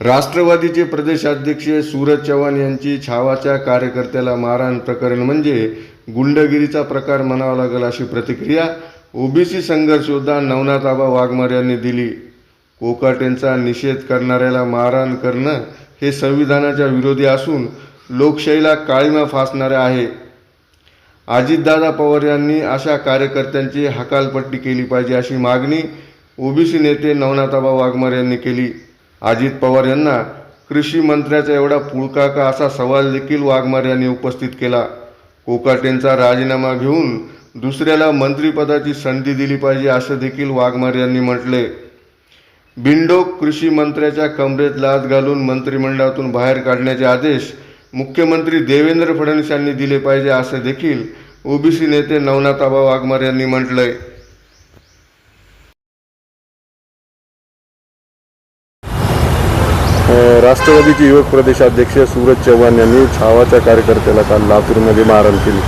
राष्ट्रवादीचे प्रदेशाध्यक्ष सूरज चव्हाण यांची छावाच्या कार्यकर्त्याला मारहाण प्रकरण म्हणजे गुंडगिरीचा प्रकार म्हणावा लागेल अशी प्रतिक्रिया ओबीसी संघर्ष योद्धा नवनाथ आबा वाघमारे यांनी दिली. कोकाटेंचा निषेध करणाऱ्याला मारहाण करणं हे संविधानाच्या विरोधी असून लोकशाहीला काळीमा फासणारे आहे. अजितदादा पवार यांनी अशा कार्यकर्त्यांची हकालपट्टी केली पाहिजे अशी मागणी ओबीसी नेते नवनाथाबा वाघमार यांनी केली. अजित पवार यांना कृषी मंत्र्याचा एवढा पुळका का असा सवाल देखील वाघमार यांनी उपस्थित केला. कोकाटेंचा राजीनामा घेऊन दुसऱ्याला मंत्रिपदाची संधी दिली पाहिजे असं देखील वाघमार यांनी म्हटले. बिंडोक कृषी मंत्र्याच्या कमरेत लाच घालून मंत्रिमंडळातून बाहेर काढण्याचे आदेश मुख्यमंत्री देवेंद्र फडणवीस यांनी दिले पाहिजे असं देखील ओबीसी नेते नवनाथाबा वाघमार यांनी म्हटलंय. राष्ट्रवादीचे युवक प्रदेशाध्यक्ष सूरज चव्हाण यांनी छावाच्या कार्यकर्त्याला काल लातूरमध्ये मारहाण केली.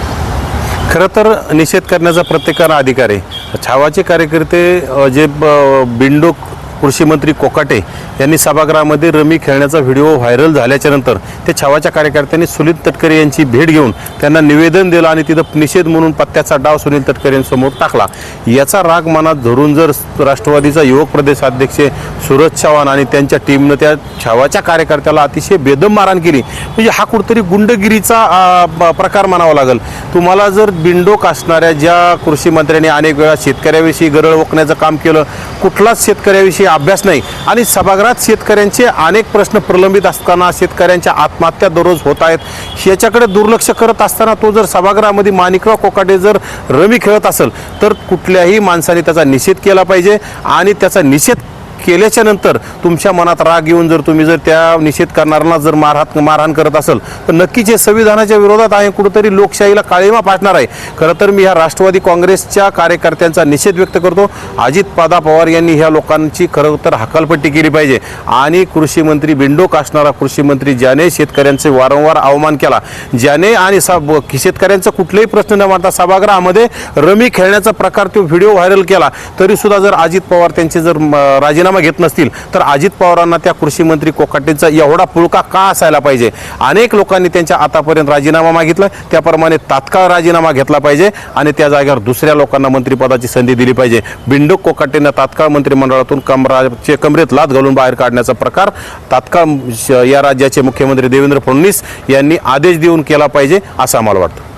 खरं तर निषेध करण्याचा प्रत्येकाला अधिकार आहे. छावाचे कार्यकर्ते जे ब- बिंडोक कृषीमंत्री कोकाटे यांनी सभागृहामध्ये रमी खेळण्याचा व्हिडिओ व्हायरल झाल्याच्यानंतर त्या ते छावाच्या कार्यकर्त्यांनी सुनील तटकरे यांची भेट घेऊन त्यांना निवेदन दिलं आणि तिथं निषेध म्हणून पत्त्याचा डाव सुनील तटकरे यांसमोर टाकला. याचा राग मनात धरून जर राष्ट्रवादीचा युवक प्रदेशाध्यक्ष सूरज चव्हाण आणि त्यांच्या टीमनं त्या छावाच्या कार्यकर्त्याला अतिशय बेदम मारहाण केली. म्हणजे हा कुठतरी गुंडगिरीचा प्रकार म्हणावा लागेल. तुम्हाला जर बिंडोक असणाऱ्या ज्या कृषी मंत्र्यांनी अनेक वेळा शेतकऱ्याविषयी गरळ ओकण्याचं काम केलं कुठलाच शेतकऱ्याविषयी अभ्यास नाही. आणि सभागृहात शेतकऱ्यांचे अनेक प्रश्न प्रलंबित असताना शेतकऱ्यांच्या आत्महत्या दररोज होत आहेत. याच्याकडे दुर्लक्ष करत असताना तो जर सभागृहामध्ये माणिकराव कोकाटे जर रमी खेळत असेल तर कुठल्याही माणसाने त्याचा निषेध केला पाहिजे आणि त्याचा निषेध केल्याच्यानंतर तुमच्या मनात राग येऊन जर तुम्ही जर त्या निषेध करणाऱ्यांना जर मारहात मारहाण करत असेल तर नक्कीच हे संविधानाच्या विरोधात आहे कुठंतरी लोकशाहीला काळीमा पाठणार आहे. खरं तर मी ह्या राष्ट्रवादी काँग्रेसच्या कार्यकर्त्यांचा निषेध व्यक्त करतो. अजित पादा पवार यांनी ह्या लोकांची खरं तर हकालपट्टी केली पाहिजे. आणि कृषी मंत्री बिंडोक असणारा कृषी मंत्री ज्याने शेतकऱ्यांचे वारंवार अवमान केला ज्याने आणि सब शेतकऱ्यांचा कुठलाही प्रश्न न मांडता सभागृहामध्ये रमी खेळण्याचा प्रकार तो व्हिडिओ व्हायरल केला. तरी सुद्धा जर अजित पवार त्यांचे जर राजीनामा राजीनामा घेत नसतील तर अजित पवारांना त्या कृषी मंत्री कोकाटेंचा एवढा पुळका का असायला पाहिजे? अनेक लोकांनी त्यांच्या आतापर्यंत राजीनामा मागितला त्याप्रमाणे तात्काळ राजीनामा घेतला पाहिजे आणि त्या जागेवर दुसऱ्या लोकांना मंत्रिपदाची संधी दिली पाहिजे. बिंडोक कोकाटेंना तात्काळ मंत्रिमंडळातून कमराचे कमरेत लात घालून बाहेर काढण्याचा प्रकार तात्काळ श- या राज्याचे मुख्यमंत्री देवेंद्र फडणवीस यांनी आदेश देऊन केला पाहिजे असं आम्हाला वाटतं.